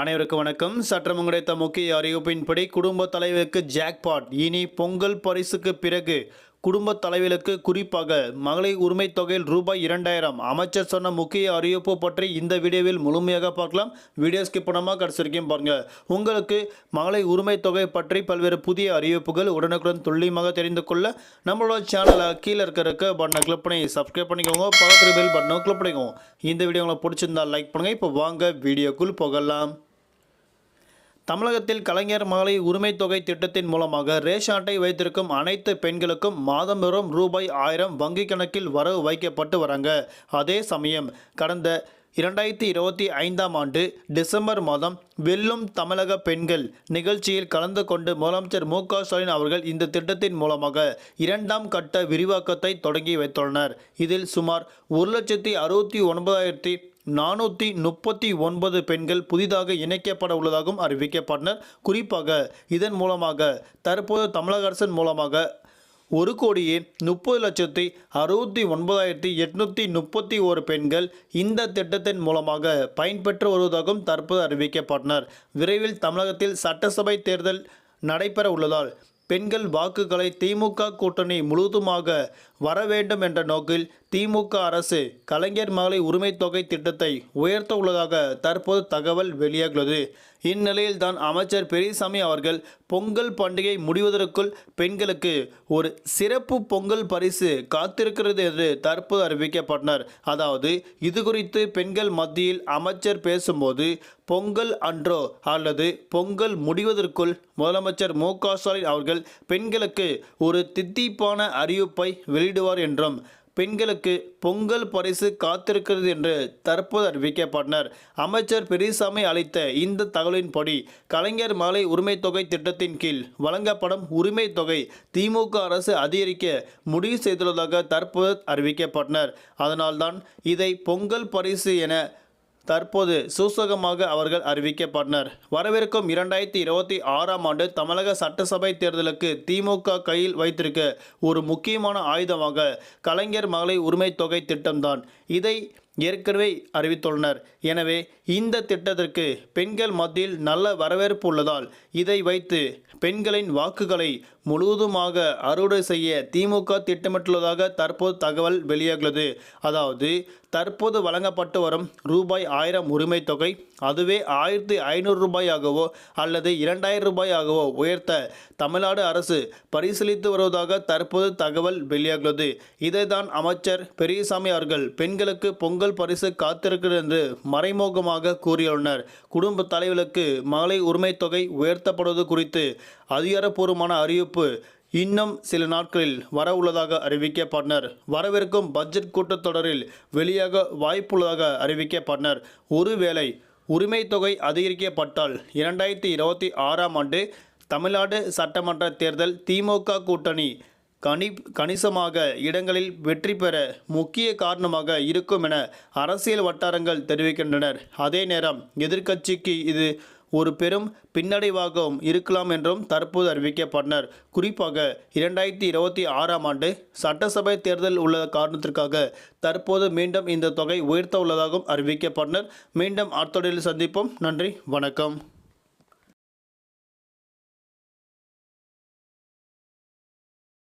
அனைவருக்கும் வணக்கம். சற்றம் கிடைத்த முக்கிய அறிவிப்பின்படி குடும்ப தலைவருக்கு ஜாக்பாட் இனி பொங்கல் பரிசுக்கு பிறகு குடும்ப தலைவர்களுக்கு குறிப்பாக மகளிர் உரிமை தொகையில் ரூபாய் இரண்டாயிரம். அமைச்சர் சொன்ன முக்கிய அறிவிப்பு பற்றி இந்த வீடியோவில் முழுமையாக பார்க்கலாம். வீடியோ ஸ்கிப் பண்ணாமல் கடைசி வரைக்கும் பாருங்க. உங்களுக்கு மகளிர் உரிமை தொகை பற்றி பல்வேறு புதிய அறிவிப்புகள் உடனுக்குடன் துல்லியமாக தெரிந்து கொள்ள நம்மளோட சேனலை கீழே இருக்கிற பட்டனை கிளிக் பண்ணி சப்ஸ்கிரைப் பண்ணிக்கோங்க. பக்கத்தில் பெல் பட்டனை கிளிக் பண்ணிக்கோங்க. இந்த வீடியோ உங்களுக்கு பிடிச்சிருந்தா லைக் பண்ணுங்கள் இப்போ வாங்க வீடியோக்குள் போகலாம். தமிழகத்தில் கலைஞர் மகளிர் உரிமை தொகை திட்டத்தின் மூலமாக ரேஷன் அட்டை வைத்திருக்கும் அனைத்து பெண்களுக்கும் மாதந்தோறும் ரூபாய் ஆயிரம் வங்கி கணக்கில் வரவு வைக்கப்பட்டு வராங்க. அதே சமயம் கடந்த இரண்டாயிரத்தி இருபத்தி ஐந்தாம் ஆண்டு டிசம்பர் மாதம் வெல்லும் தமிழக பெண்கள் நிகழ்ச்சியில் கலந்து கொண்டு முதலமைச்சர் மு க ஸ்டாலின் அவர்கள் இந்த திட்டத்தின் மூலமாக இரண்டாம் கட்ட விரிவாக்கத்தை தொடங்கி வைத்துள்ளனர். இதில் சுமார் ஒரு லட்சத்தி அறுபத்தி ஒன்பதாயிரத்தி நானூற்றி முப்பத்தி ஒன்பது பெண்கள் புதிதாக இணைக்கப்பட உள்ளதாகவும் அறிவிக்கப்பட்டனர். குறிப்பாக இதன் மூலமாக தற்போது தமிழக அரசின் மூலமாக ஒரு கோடியே முப்பது லட்சத்தி அறுபத்தி ஒன்பதாயிரத்தி எட்நூற்றி முப்பத்தி ஒரு பெண்கள் இந்த திட்டத்தின் மூலமாக பயன்பெற்று வருவதாகவும் தற்போது அறிவிக்கப்பட்டனர். விரைவில் தமிழகத்தில் சட்டசபை தேர்தல் நடைபெற உள்ளதால் பெண்கள் வாக்குகளை திமுக கூட்டணி முழுவதுமாக வர வேண்டும் என்ற நோக்கில் திமுக அரசு கலைஞர் மகளிர் உரிமை தொகை திட்டத்தை உயர்த்த உள்ளதாக தற்போது தகவல் வெளியாகியுள்ளது. இந்நிலையில் தான் அமைச்சர் பெரியசாமி அவர்கள் பொங்கல் பண்டிகை முடிவதற்குள் பெண்களுக்கு ஒரு சிறப்பு பொங்கல் பரிசு காத்திருக்கிறது என்று தற்போது அறிவிக்கப்பட்டனர். அதாவது இது குறித்து பெண்கள் மத்தியில் அமைச்சர் பேசும்போது பொங்கல் அன்றோ அல்லது பொங்கல் முடிவதற்குள் முதலமைச்சர் மு க ஸ்டாலின் அவர்கள் பெண்களுக்கு ஒரு தித்திப்பான அறிவிப்பை வெளியிடுவார் என்றும் பெண்களுக்கு பொங்கல் பரிசு காத்திருக்கிறது என்று தற்போது அறிவிக்கப்பட்டனர். அமைச்சர் பெரியசாமி அளித்த இந்த தகவலின்படி கலைஞர் மாலை உரிமை தொகை திட்டத்தின் கீழ் வழங்கப்படும் உரிமை தொகை திமுக அரசு அதிகரிக்க முடிவு செய்துள்ளதாக தற்போது அறிவிக்கப்பட்டனர். அதனால்தான் இதை பொங்கல் பரிசு என தற்போது சூசகமாக அவர்கள் அறிவிக்கப்பட்டனர். வரவிருக்கும் இரண்டாயிரத்தி இருபத்தி ஆறாம் ஆண்டு தமிழக சட்டசபை தேர்தலுக்கு திமுக கையில் வைத்திருக்க ஒரு முக்கியமான ஆயுதமாக கலைஞர் மகளிர் உரிமை தொகை திட்டம்தான். இதை ஏற்கனவே அறிவித்துள்ளனர். எனவே இந்த திட்டத்திற்கு பெண்கள் மத்தியில் நல்ல வரவேற்பு உள்ளதால் இதை வைத்து பெண்களின் வாக்குகளை முழுவதுமாக அறுவடை செய்ய திமுக திட்டமிட்டுள்ளதாக தற்போது தகவல் வெளியாகிறது. அதாவது தற்போது வழங்கப்பட்டு வரும் ரூபாய் ஆயிரம் உரிமை தொகை அதுவே ஆயிரத்தி ஐநூறு ரூபாயாகவோ அல்லது இரண்டாயிரம் ரூபாயாகவோ உயர்த்த தமிழ்நாடு அரசு பரிசீலித்து வருவதாக தற்போது தகவல் வெளியாகிறது. இதைதான் அமைச்சர் பெரியசாமி அவர்கள் பெண்களுக்கு பொங்கல் பரிசு காத்திருக்கிறது என்று மறைமுகமாக கூறியுள்ளனர். குடும்ப தலைவர்களுக்கு மகளிர் உரிமை தொகை உயர்த்தப்படுவது குறித்து அதிகாரப்பூர்வமான அறிவிப்பு இன்னும் சில நாட்களில் வர உள்ளதாக அறிவிக்கப்பட்டனர். வரவிருக்கும் பட்ஜெட் கூட்டத்தொடரில் வெளியாக வாய்ப்புள்ளதாக அறிவிக்கப்பட்டனர். ஒருவேளை உரிமை தொகை அதிகரிக்கப்பட்டால் இரண்டாயிரத்தி இருபத்தி ஆறாம் ஆண்டு தமிழ்நாடு சட்டமன்ற தேர்தல் திமுக கூட்டணி கணி கணிசமாக இடங்களில் வெற்றி பெற முக்கிய காரணமாக இருக்கும் என அரசியல் வட்டாரங்கள் தெரிவிக்கின்றனர். அதே நேரம் எதிர்க்கட்சிக்கு இது ஒரு பெரும் பின்னடைவாகவும் இருக்கலாம் என்றும் தற்போது அறிவிக்கப்பட்டனர். குறிப்பாக இரண்டாயிரத்தி இருபத்தி ஆறாம் ஆண்டு சட்டசபை தேர்தல் உள்ள காரணத்திற்காக தற்போது மீண்டும் இந்த தொகை உயர்த்த உள்ளதாகவும் அறிவிக்கப்பட்டனர். மீண்டும் அடுத்தொடரில் சந்திப்போம். நன்றி. வணக்கம்.